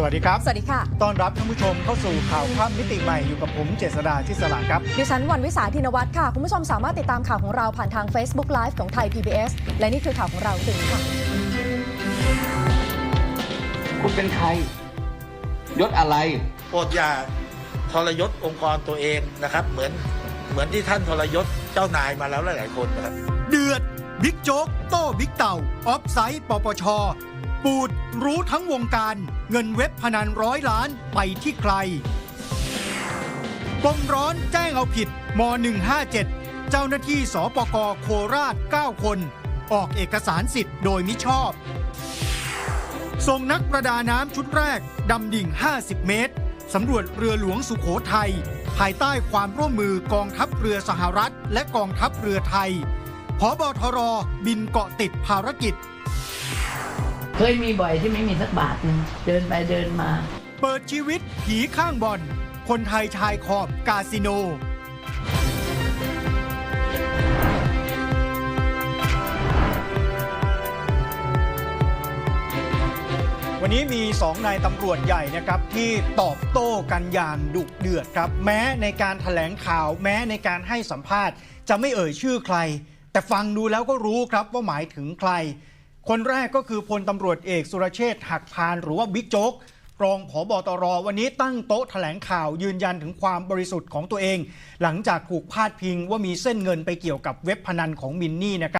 สวัสดีครับ สวัสดีค่ะ ต้อนรับท่านผู้ชมเข้าสู่ข่าวข้ามมิติใหม่อยู่กับผมเจษดาทิศสละครับ ดิฉันวันวิสาธินวัตรค่ะ คุณผู้ชมสามารถติดตามข่าวของเราผ่านทาง Facebook Live ของไทย PBS และนี่คือข่าวของเราถึงค่ะ คุณเป็นใคร ยศอะไร โปรดอย่าทรยศองค์กรตัวเองนะครับ เหมือนเหมือนที่ท่านทรยศเจ้านายมาแล้วหลายๆคนนะครับ เดือดบิ๊กโจ๊กโต้บิ๊กเต่าออฟไซต์ปปช ปูดรู้ทั้งวงการ เงินเว็บพนันร้อยล้านไปที่ใครปมร้อนแจ้งเอาผิดม 157 เจ้าหน้าที่สปกโคราช 9 คน ออกเอกสารสิทธิ์โดยมิชอบ ส่งนักประดาน้ำชุดแรก ดำดิ่ง 50 เมตร สำรวจเรือหลวงสุโขทัย ภายใต้ความร่วมมือกองทัพเรือสหรัฐ และกองทัพเรือไทยพบทรบินเกาะติดภารกิจ เคยมีบ่อยที่ไม่มีสักบาทนึงเดินไปเดินมา เปิดชีวิตผีข้างบ่อน คนไทยชายขอบกาสิโน วันนี้มีสองนายตำรวจใหญ่นะครับที่ตอบโต้กันอย่างดุเดือดครับ แม้ในการถแถลงข่าว แม้ในการให้สัมภาษณ์ จะไม่เอ่ยชื่อใคร แต่ฟังดูแล้วก็รู้ครับว่าหมายถึงใคร คนแรกก็คือพลตำรวจเอกสุรเชษฐ์หักพานหรือว่าบิ๊กโจ๊กรองผบตรวันนี้ตั้งโต๊ะแถลงข่าวยืนยันถึงความบริสุทธิ์ของตัวเอง หลังจากถูกพาดพิงว่ามีเส้นเงินไปเกี่ยวกับเว็บพนันของมินนี่นะครับ